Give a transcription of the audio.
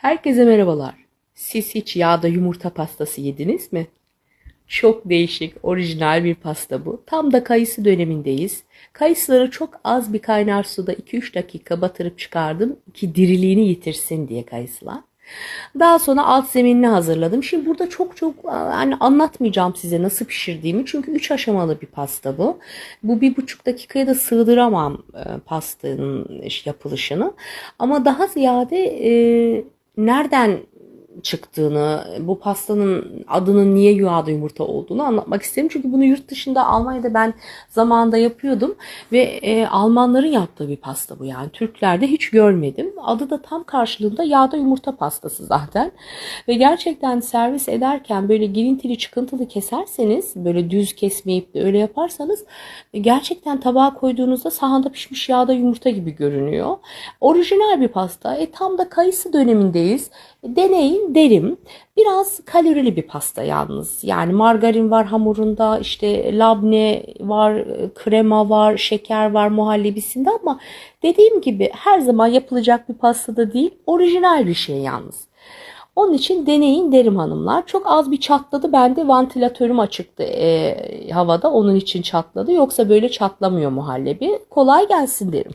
Herkese merhabalar. Siz hiç yağda yumurta pastası yediniz mi? Çok değişik, orijinal bir pasta bu. Tam da kayısı dönemindeyiz. Kayısıları çok az bir kaynar suda 2-3 dakika batırıp çıkardım ki diriliğini yitirsin diye kayısılar. Daha sonra alt zeminini hazırladım. Şimdi burada çok çok yani anlatmayacağım size nasıl pişirdiğimi. Çünkü 3 aşamalı bir pasta bu. Bu bir buçuk dakikaya da sığdıramam e, pastanın yapılışını. Ama daha ziyade e, nereden çıktığını, bu pastanın adının niye yağda yumurta olduğunu anlatmak isterim. Çünkü bunu yurt dışında Almanya'da ben zamanında yapıyordum ve e, Almanların yaptığı bir pasta bu yani. Türklerde hiç görmedim. Adı da tam karşılığında yağda yumurta pastası zaten. Ve gerçekten servis ederken böyle girintili çıkıntılı keserseniz, böyle düz kesmeyip de öyle yaparsanız gerçekten tabağa koyduğunuzda sahanda pişmiş yağda yumurta gibi görünüyor. Orijinal bir pasta. E tam da kayısı dönemindeyiz. Deneyin derim. Biraz kalorili bir pasta yalnız. Yani margarin var hamurunda, işte labne var, krema var, şeker var muhallebisinde ama dediğim gibi her zaman yapılacak bir pasta da değil. Orijinal bir şey yalnız. Onun için deneyin derim hanımlar. Çok az bir çatladı. Bende vantilatörüm açıktı e, havada. Onun için çatladı. Yoksa böyle çatlamıyor muhallebi. Kolay gelsin derim.